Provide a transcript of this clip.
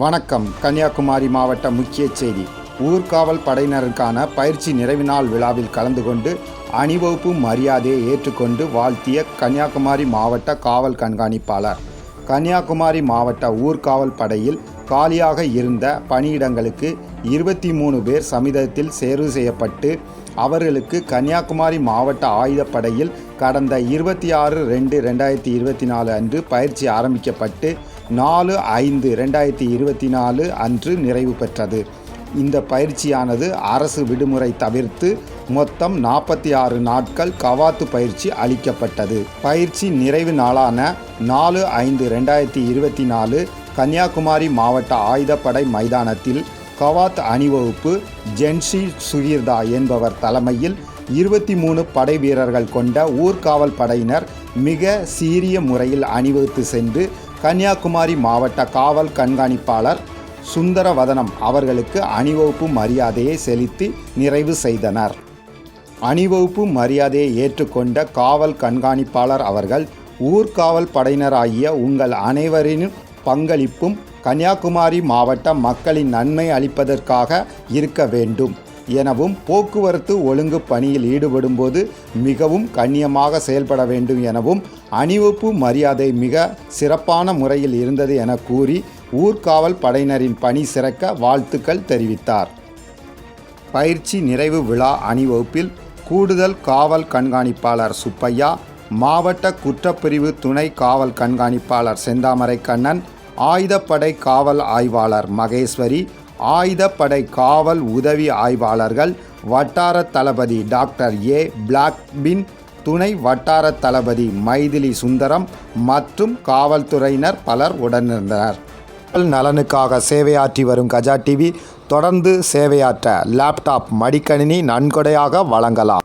வணக்கம். கன்னியாகுமரி மாவட்ட முக்கிய செய்தி. ஊர்காவல் படையினருக்கான பயிற்சி நிறைவு நாள் விழாவில் கலந்து கொண்டு அணிவகுப்பு மரியாதையை ஏற்றுக்கொண்டு வாழ்த்திய கன்னியாகுமரி மாவட்ட காவல் கண்காணிப்பாளர். கன்னியாகுமரி மாவட்ட ஊர்காவல் படையில் காலியாக இருந்த பணியிடங்களுக்கு இருபத்தி மூணு பேர் சமிதத்தில் தேர்வு செய்யப்பட்டு அவர்களுக்கு கன்னியாகுமரி மாவட்ட ஆயுதப்படையில் கடந்த இருபத்தி ஆறு ரெண்டு ரெண்டாயிரத்தி இருபத்தி நாலு அன்று பயிற்சி ஆரம்பிக்கப்பட்டு நாலு ஐந்து ரெண்டாயிரத்தி இருபத்தி நாலு அன்று நிறைவு பெற்றது. இந்த பயிற்சியானது அரசு விடுமுறை தவிர்த்து மொத்தம் நாற்பத்தி ஆறு நாட்கள் கவாத்து பயிற்சி அளிக்கப்பட்டது. பயிற்சி நிறைவு நாளான நாலு ஐந்து ரெண்டாயிரத்தி இருபத்தி நாலு கன்னியாகுமரி மாவட்ட ஆயுதப்படை மைதானத்தில் கவாத் அணிவகுப்பு ஜென்ஷி சுகீர்தா என்பவர் தலைமையில் இருபத்தி மூணு படை வீரர்கள் கொண்ட ஊர்காவல் படையினர் மிக சீரிய முறையில் அணிவகுத்து சென்று கன்னியாகுமரி மாவட்ட காவல் கண்காணிப்பாளர் சுந்தரவதனம் அவர்களுக்கு அணிவகுப்பு மரியாதையை செலுத்தி நிறைவு செய்தனர். அணிவகுப்பு மரியாதையை ஏற்றுக்கொண்ட காவல் கண்காணிப்பாளர் அவர்கள் ஊர்காவல் படையினராகிய உங்கள் அனைவரின் பங்களிப்பும் கன்னியாகுமரி மாவட்ட மக்களின் நன்மை அளிப்பதற்காக இருக்க வேண்டும். எனவும் போக்குவரத்து ஒழுங்கு பணியில் ஈடுபடும்போது மிகவும் கண்ணியமாக செயல்பட வேண்டும் எனவும் அணிவகுப்பு மரியாதை மிக சிறப்பான முறையில் இருந்தது என கூறி ஊர்காவல் படையினரின் பணி சிறக்க வாழ்த்துக்கள் தெரிவித்தார். பயிற்சி நிறைவு விழா அணிவகுப்பில் கூடுதல் காவல் கண்காணிப்பாளர் சுப்பையா மாவட்ட குற்றப்பிரிவு துணை காவல் கண்காணிப்பாளர் செந்தாமரை கண்ணன் ஆயுதப்படை காவல் ஆய்வாளர் மகேஸ்வரி ஆயுதப்படை காவல் உதவி ஆய்வாளர்கள் வட்டார தளபதி டாக்டர் ஏ. பிளாக்பின் துணை வட்டார தளபதி மைதிலி சுந்தரம் மற்றும் காவல்துறையினர் பலர் உடனிருந்தனர். நலனுக்காக சேவையாற்றி வரும் கஜா டிவி தொடர்ந்து சேவையாற்ற லேப்டாப் மடிக்கணினி நன்கொடையாக வழங்கலாம்.